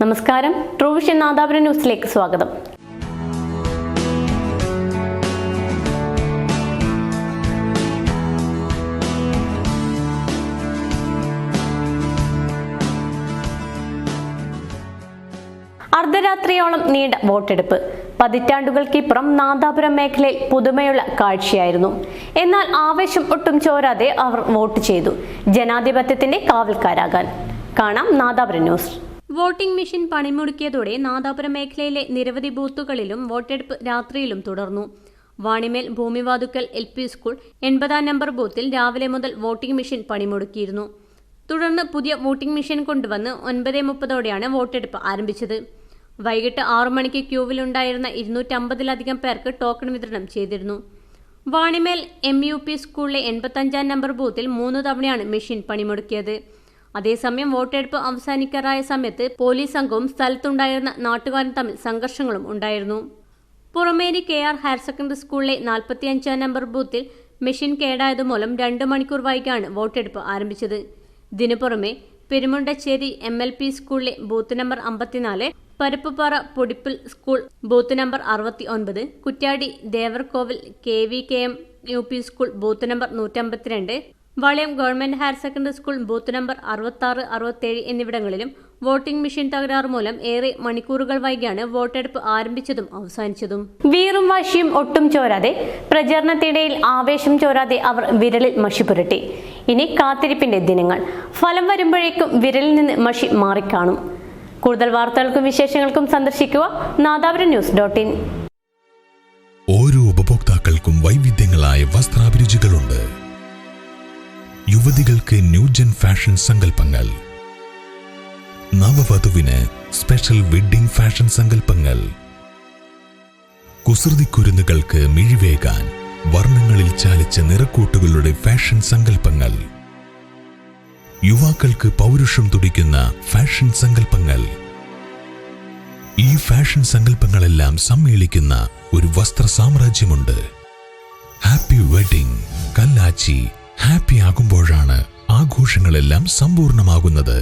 നമസ്കാരം. ട്രൂവിഷൻ നാദാപുരം ന്യൂസിലേക്ക് സ്വാഗതം. അർദ്ധരാത്രിയോളം നീണ്ട വോട്ടെടുപ്പ്. പതിറ്റാണ്ടുകൾക്കിപ്പുറം നാദാപുരം മേഖലയിൽ പുതുമയുള്ള കാഴ്ചയായിരുന്നു. എന്നാൽ ആവേശം ഒട്ടും ചോരാതെ അവർ വോട്ട് ചെയ്തു. ജനാധിപത്യത്തിന്റെ കാവൽക്കാരാകാൻ. കാണാം നാദാപുരം ന്യൂസ്. വോട്ടിംഗ് മെഷീൻ പണിമുടക്കിയതോടെ നാദാപുരം മേഖലയിലെ നിരവധി ബൂത്തുകളിലും വോട്ടെടുപ്പ് രാത്രിയിലും തുടർന്നു. Vanimel Bhoomivathukkal L P school എൺപതാം number ബൂത്തിൽ രാവിലെ മുതൽ വോട്ടിംഗ് മെഷീൻ പണിമുടക്കിയിരുന്നു. തുടർന്ന് പുതിയ വോട്ടിംഗ് മെഷീൻ കൊണ്ടുവന്ന് ഒൻപത് മുപ്പതോടെയാണ് വോട്ടെടുപ്പ് ആരംഭിച്ചത്. വൈകിട്ട് ആറു മണിക്ക് ക്യൂവിലുണ്ടായിരുന്ന ഇരുന്നൂറ്റമ്പതിലധികം പേർക്ക് ടോക്കൺ വിതരണം ചെയ്തിരുന്നു. വാണിമേൽ എം യു പി സ്കൂളിലെ എൺപത്തഞ്ചാം നമ്പർ ബൂത്തിൽ മൂന്ന് തവണയാണ് മെഷീൻ പണിമുടക്കിയത്. അതേസമയം വോട്ടെടുപ്പ് അവസാനിക്കാറായ സമയത്ത് പോലീസ് സംഘവും സ്ഥലത്തുണ്ടായിരുന്ന നാട്ടുകാരും തമ്മിൽ സംഘർഷങ്ങളും ഉണ്ടായിരുന്നു. Purameri K R higher secondary സ്കൂളിലെ നാൽപ്പത്തിയഞ്ചാം നമ്പർ ബൂത്തിൽ മെഷീൻ കേടായതുമൂലം രണ്ട് മണിക്കൂർ വൈകിയാണ് വോട്ടെടുപ്പ് ആരംഭിച്ചത്. ഇതിനു പുറമെ പെരുമുണ്ടച്ചേരി എം എൽ പി സ്കൂളിലെ ബൂത്ത് നമ്പർ അമ്പത്തിനാല് Parappupara Podippil school booth number അറുപത്തി ഒൻപത് Kuttiadi Devarkovil K V K M U P school booth number നൂറ്റമ്പത്തിരണ്ട് Valayam government higher secondary school booth number അറുപത്താറ് അറുപത്തേഴ് എന്നിവിടങ്ങളിലും വോട്ടിംഗ് മെഷീൻ തകരാറ് മൂലം ഏറെ മണിക്കൂറുകൾ വൈകിയാണ് വോട്ടെടുപ്പ് ആരംഭിച്ചതും അവസാനിച്ചതും. വീറും വാശിയും ഒട്ടും ചോരാതെ പ്രചരണത്തിനിടയിൽ ആവേശം ചോരാതെ അവർ വിരലിൽ മഷി പുരട്ടി. ഇനി കാത്തിരിപ്പിന്റെ ദിനങ്ങൾ. ഫലം വരുമ്പോഴേക്കും വിരലിൽ നിന്ന് മഷി മാറിക്കാണും. കൂടുതൽ വാർത്തകൾക്കും വിശേഷങ്ങൾക്കും സന്ദർശിക്കുക നാദാപുരം ന്യൂസ് ഡോട്ട് ഇൻ. ഓരോ ഉപഭോക്താക്കൾക്കും വൈവിധ്യങ്ങളായ വസ്ത്രാഭിരുചികളുണ്ട്. യുവതികൾക്ക് ന്യൂജൻ ഫാഷൻ സങ്കല്പങ്ങൾ. നവവധുവിന് സ്പെഷ്യൽ വെഡ്ഡിംഗ് ഫാഷൻ സങ്കല്പങ്ങൾ. കുസൃതിക്കുരുന്നുകൾക്ക് മിഴിവേകാൻ വർണങ്ങളിൽ ചാലിച്ച നിറക്കൂട്ടുകളുടെ ഫാഷൻ സങ്കല്പങ്ങൾ. യുവാക്കൾക്ക് പൗരുഷം തുടിക്കുന്ന ഫാഷൻ സങ്കല്പങ്ങൾ. ഈ ഫാഷൻ സങ്കല്പങ്ങളെല്ലാം സമ്മേളിക്കുന്ന ഒരു വസ്ത്ര സാമ്രാജ്യമുണ്ട്. ഹാപ്പി വെഡിംഗ് കല്ലാച്ചി ഹാപ്പി ആകുമ്പോഴാണ് ആഘോഷങ്ങളെല്ലാം സമ്പൂർണമാകുന്നത്